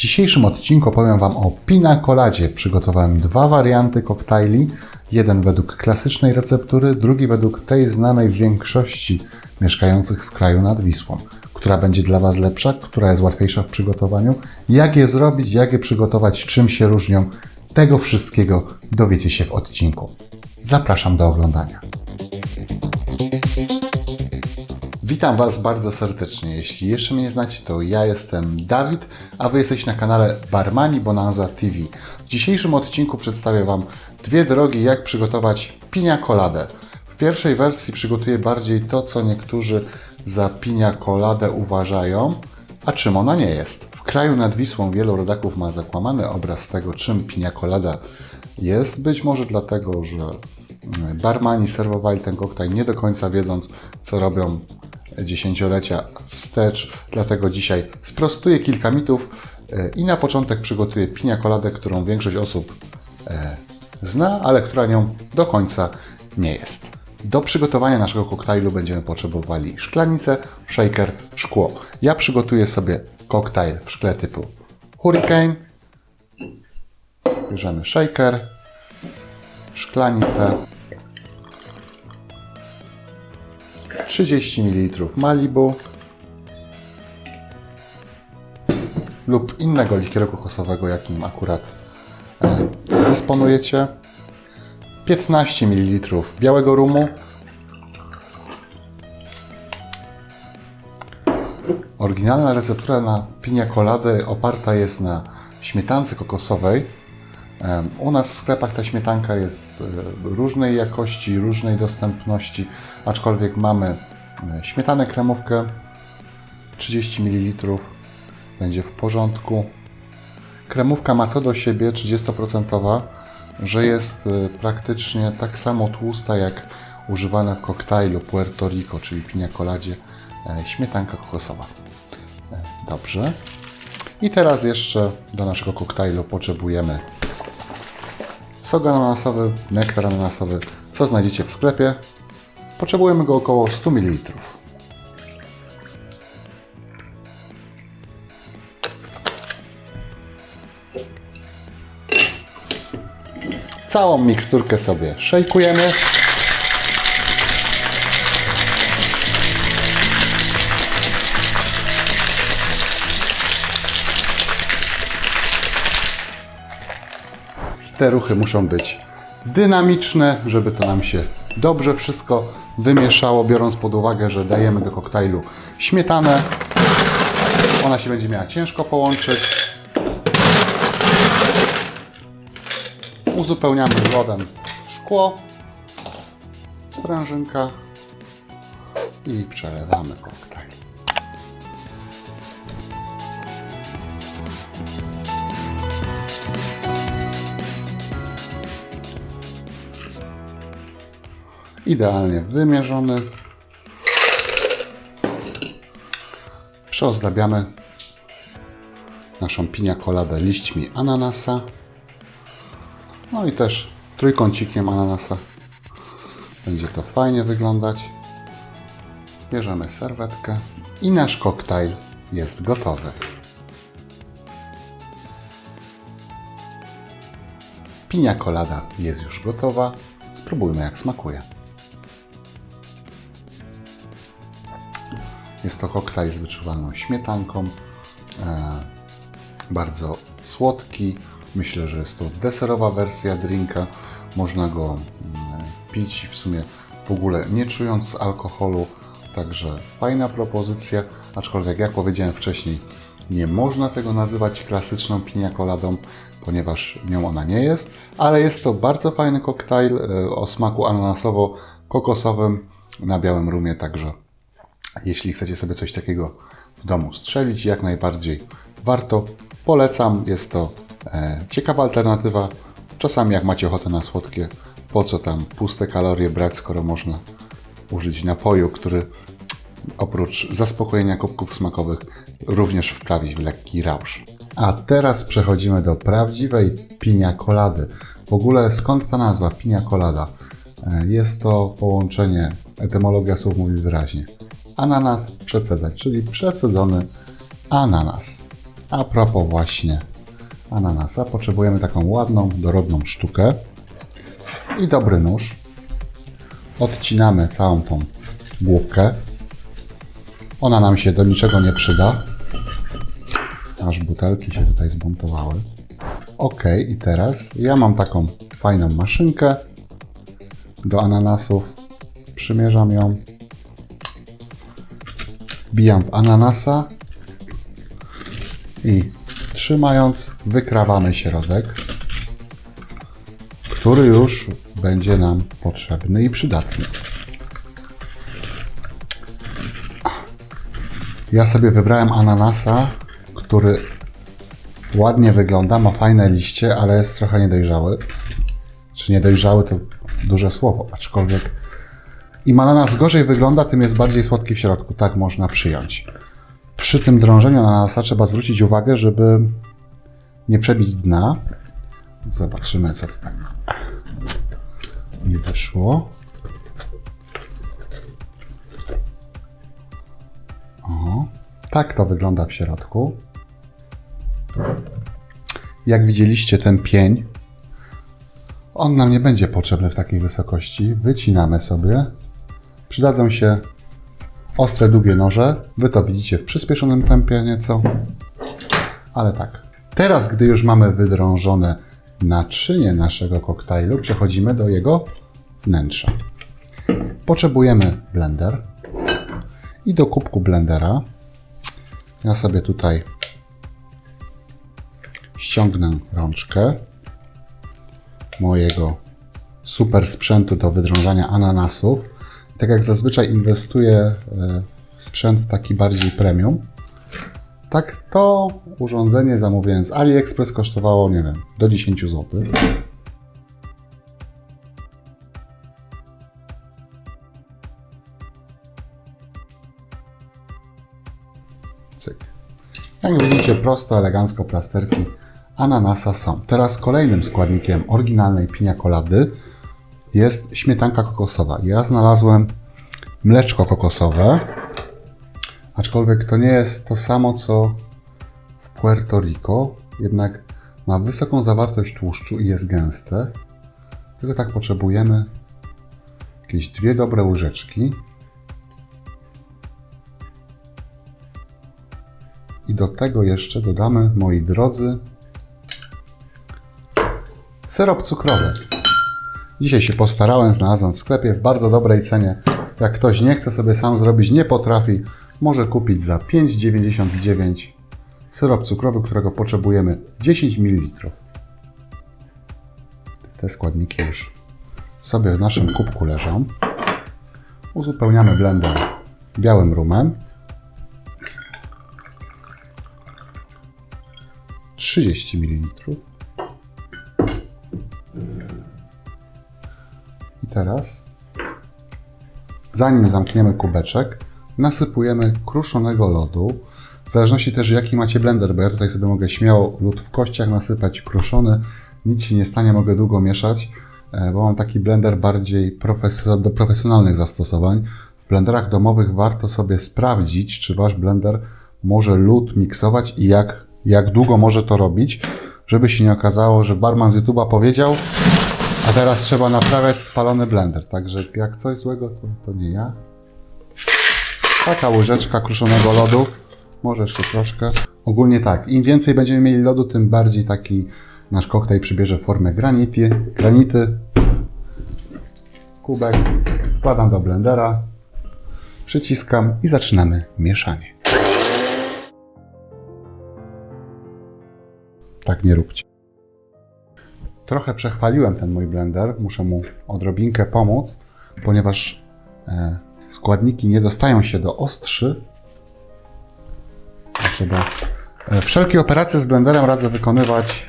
dzisiejszym odcinku opowiem Wam o pina coladzie. Przygotowałem dwa warianty koktajli. Jeden według klasycznej receptury, drugi według tej znanej w większości mieszkających w kraju nad Wisłą. Która będzie dla Was lepsza, która jest łatwiejsza w przygotowaniu, jak je zrobić, jak je przygotować, czym się różnią. Tego wszystkiego dowiecie się w odcinku. Zapraszam do oglądania. Witam Was bardzo serdecznie. Jeśli jeszcze mnie nie znacie, to ja jestem Dawid, a Wy jesteście na kanale Barmani Bonanza TV. W dzisiejszym odcinku przedstawię Wam dwie drogi, jak przygotować pinia coladę. W pierwszej wersji przygotuję bardziej to, co niektórzy za pinia coladę uważają, a czym ona nie jest. W kraju nad Wisłą wielu rodaków ma zakłamany obraz tego, czym pinia colada jest. Być może dlatego, że barmani serwowali ten koktajl nie do końca wiedząc, co robią dziesięciolecia wstecz. Dlatego dzisiaj sprostuję kilka mitów e, i na początek przygotuję pinia coladę, którą większość osób e, zna, ale która nią do końca nie jest. Do przygotowania naszego koktajlu będziemy potrzebowali szklanicę, shaker, szkło. Ja przygotuję sobie koktajl w szkle typu Hurricane. Bierzemy shaker, szklanicę, 30 ml Malibu lub innego likieru kokosowego, jakim akurat e, dysponujecie. 15 ml białego rumu. Oryginalna receptura na pinia oparta jest na śmietance kokosowej. U nas w sklepach ta śmietanka jest e, różnej jakości, różnej dostępności, aczkolwiek mamy e, śmietanę kremówkę 30 ml, będzie w porządku. Kremówka ma to do siebie 30%, że jest e, praktycznie tak samo tłusta jak używana w koktajlu Puerto Rico, czyli pinia coladzie, śmietanka kokosowa. Dobrze. I teraz jeszcze do naszego koktajlu potrzebujemy sok ananasowy, nektar ananasowy, co znajdziecie w sklepie. Potrzebujemy go około 100 ml. Całą miksturkę sobie szejkujemy. Te ruchy muszą być dynamiczne, żeby to nam się dobrze wszystko wymieszało, biorąc pod uwagę, że dajemy do koktajlu śmietanę. Ona się będzie miała ciężko połączyć. Uzupełniamy lodem szkło, sprężynka i przelewamy koktajl. Idealnie wymierzony. Przeozdabiamy naszą pinia coladę liśćmi ananasa. No i też trójkącikiem ananasa. Będzie to fajnie wyglądać. Bierzemy serwetkę i nasz koktajl jest gotowy. Pinia colada jest już gotowa. Spróbujmy jak smakuje. Jest to koktajl z wyczuwalną śmietanką. E, bardzo słodki. Myślę, że jest to deserowa wersja drinka. Można go mm, pić w sumie w ogóle nie czując alkoholu. Także fajna propozycja, aczkolwiek jak powiedziałem wcześniej, nie można tego nazywać klasyczną pinia coladą, ponieważ nią ona nie jest, ale jest to bardzo fajny koktajl e, o smaku ananasowo-kokosowym na białym rumie, także jeśli chcecie sobie coś takiego w domu strzelić, jak najbardziej warto. Polecam, jest to e, ciekawa alternatywa. Czasami jak macie ochotę na słodkie, po co tam puste kalorie brać, skoro można użyć napoju, który oprócz zaspokojenia kubków smakowych również wprawić w lekki rausz. A teraz przechodzimy do prawdziwej pinia colady. W ogóle skąd ta nazwa pinia colada? E, Jest to połączenie, etymologia słów mówi wyraźnie. Ananas przecedzać, czyli przecedzony ananas. A propos właśnie ananasa, potrzebujemy taką ładną, dorodną sztukę i dobry nóż. Odcinamy całą tą główkę. Ona nam się do niczego nie przyda. Aż butelki się tutaj zbuntowały. Ok, i teraz ja mam taką fajną maszynkę do ananasów. Przymierzam ją. Bijam w ananasa i trzymając wykrawamy środek, który już będzie nam potrzebny i przydatny. Ja sobie wybrałem ananasa, który ładnie wygląda, ma fajne liście, ale jest trochę niedojrzały. Czy niedojrzały to duże słowo, aczkolwiek im ananas gorzej wygląda, tym jest bardziej słodki w środku. Tak można przyjąć. Przy tym drążeniu ananasa trzeba zwrócić uwagę, żeby nie przebić dna. Zobaczymy, co tutaj nie wyszło. O, tak to wygląda w środku. Jak widzieliście, ten pień, on nam nie będzie potrzebny w takiej wysokości. Wycinamy sobie. Przydadzą się ostre, długie noże. Wy to widzicie w przyspieszonym tempie nieco. Ale tak. Teraz, gdy już mamy wydrążone naczynie naszego koktajlu, przechodzimy do jego wnętrza. Potrzebujemy blender. I do kubku blendera ja sobie tutaj ściągnę rączkę mojego super sprzętu do wydrążania ananasów. Tak jak zazwyczaj inwestuję e, w sprzęt taki bardziej premium, tak to urządzenie zamówiłem z AliExpress kosztowało, nie wiem, do 10 zł. Cyk. Jak widzicie, prosto, elegancko plasterki ananasa są. Teraz kolejnym składnikiem oryginalnej pinia colady jest śmietanka kokosowa. Ja znalazłem mleczko kokosowe, aczkolwiek to nie jest to samo co w Puerto Rico, jednak ma wysoką zawartość tłuszczu i jest gęste. Tylko tak potrzebujemy jakieś dwie dobre łyżeczki. I do tego jeszcze dodamy, moi drodzy, syrop cukrowy. Dzisiaj się postarałem, znalazłem w sklepie w bardzo dobrej cenie. Jak ktoś nie chce sobie sam zrobić, nie potrafi, może kupić za 5,99 syrop cukrowy, którego potrzebujemy 10 ml. Te składniki już sobie w naszym kubku leżą. Uzupełniamy blender białym rumem. 30 ml. Teraz, zanim zamkniemy kubeczek, nasypujemy kruszonego lodu. W zależności też jaki macie blender, bo ja tutaj sobie mogę śmiało lód w kościach nasypać kruszony. Nic się nie stanie, mogę długo mieszać, e, bo mam taki blender bardziej do profesjonalnych zastosowań. W blenderach domowych warto sobie sprawdzić, czy wasz blender może lód miksować i jak, jak długo może to robić, żeby się nie okazało, że barman z YouTube'a powiedział, a teraz trzeba naprawiać spalony blender. Także jak coś złego, to, to nie ja. Taka łyżeczka kruszonego lodu. Może jeszcze troszkę. Ogólnie tak, im więcej będziemy mieli lodu, tym bardziej taki nasz koktajl przybierze formę granity. granity. Kubek. Wkładam do blendera. Przyciskam i zaczynamy mieszanie. Tak nie róbcie. Trochę przechwaliłem ten mój blender, muszę mu odrobinkę pomóc, ponieważ e, składniki nie dostają się do ostrzy. Trzeba. E, wszelkie operacje z blenderem radzę wykonywać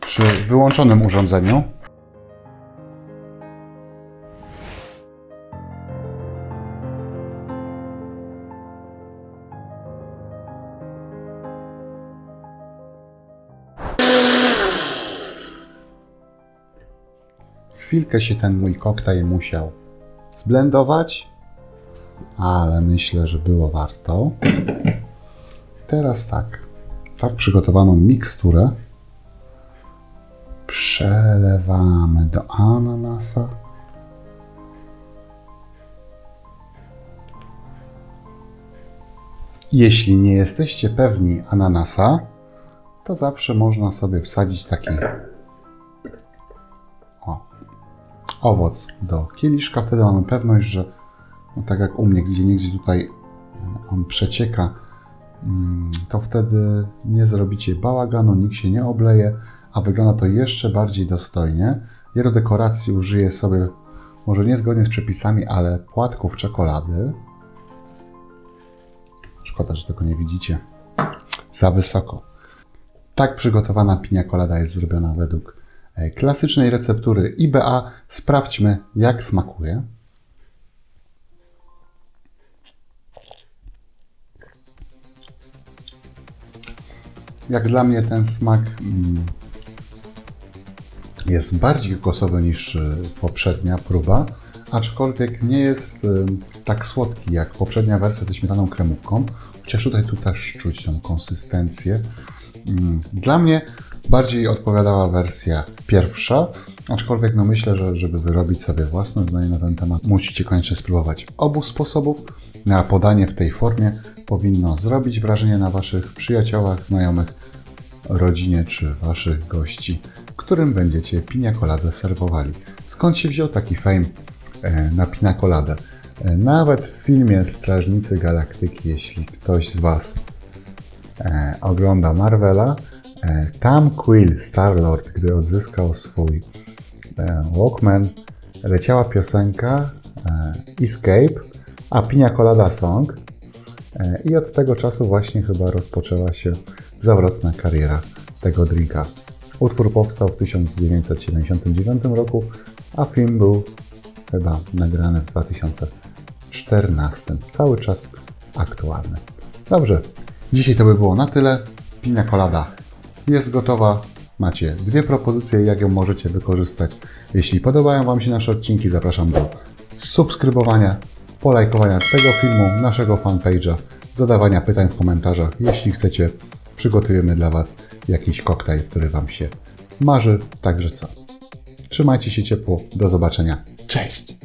przy wyłączonym urządzeniu. Chwilkę się ten mój koktajl musiał zblendować, ale myślę, że było warto. Teraz tak. tak przygotowaną miksturę przelewamy do ananasa. Jeśli nie jesteście pewni ananasa, to zawsze można sobie wsadzić taki owoc do kieliszka. Wtedy mamy pewność, że no tak jak u mnie, gdzie niegdzie tutaj on przecieka, mm, to wtedy nie zrobicie bałaganu, nikt się nie obleje, a wygląda to jeszcze bardziej dostojnie. Ja do dekoracji użyję sobie, może niezgodnie z przepisami, ale płatków czekolady. Szkoda, że tego nie widzicie. Za wysoko. Tak przygotowana pinia colada jest zrobiona według e, klasycznej receptury IBA. Sprawdźmy, jak smakuje. Jak dla mnie ten smak mm, jest bardziej kokosowy niż y, poprzednia próba, aczkolwiek nie jest y, tak słodki jak poprzednia wersja ze śmietaną kremówką, chociaż tutaj tu też czuć tą konsystencję. Mm, Dla mnie bardziej odpowiadała wersja pierwsza, aczkolwiek no myślę, że żeby wyrobić sobie własne zdanie na ten temat, musicie koniecznie spróbować obu sposobów, No, a podanie w tej formie powinno zrobić wrażenie na Waszych przyjaciołach, znajomych, rodzinie czy Waszych gości, którym będziecie pinia coladę serwowali. Skąd się wziął taki fame e, na pinia coladę? E, Nawet w filmie Strażnicy Galaktyki, jeśli ktoś z Was e, ogląda Marvela, tam Quill, Star-Lord, gdy odzyskał swój e, Walkman, leciała piosenka e, Escape, a Pina Colada Song e, i od tego czasu właśnie chyba rozpoczęła się zawrotna kariera tego drinka. Utwór powstał w 1979 roku, a film był chyba nagrany w 2014. Cały czas aktualny. Dobrze, dzisiaj to by było na tyle. Pina colada jest gotowa. Macie dwie propozycje, jak ją możecie wykorzystać. Jeśli podobają Wam się nasze odcinki, zapraszam do subskrybowania, polajkowania tego filmu, naszego fanpage'a, zadawania pytań w komentarzach. Jeśli chcecie, przygotujemy dla Was jakiś koktajl, który Wam się marzy. Także co? Trzymajcie się ciepło. Do zobaczenia. Cześć!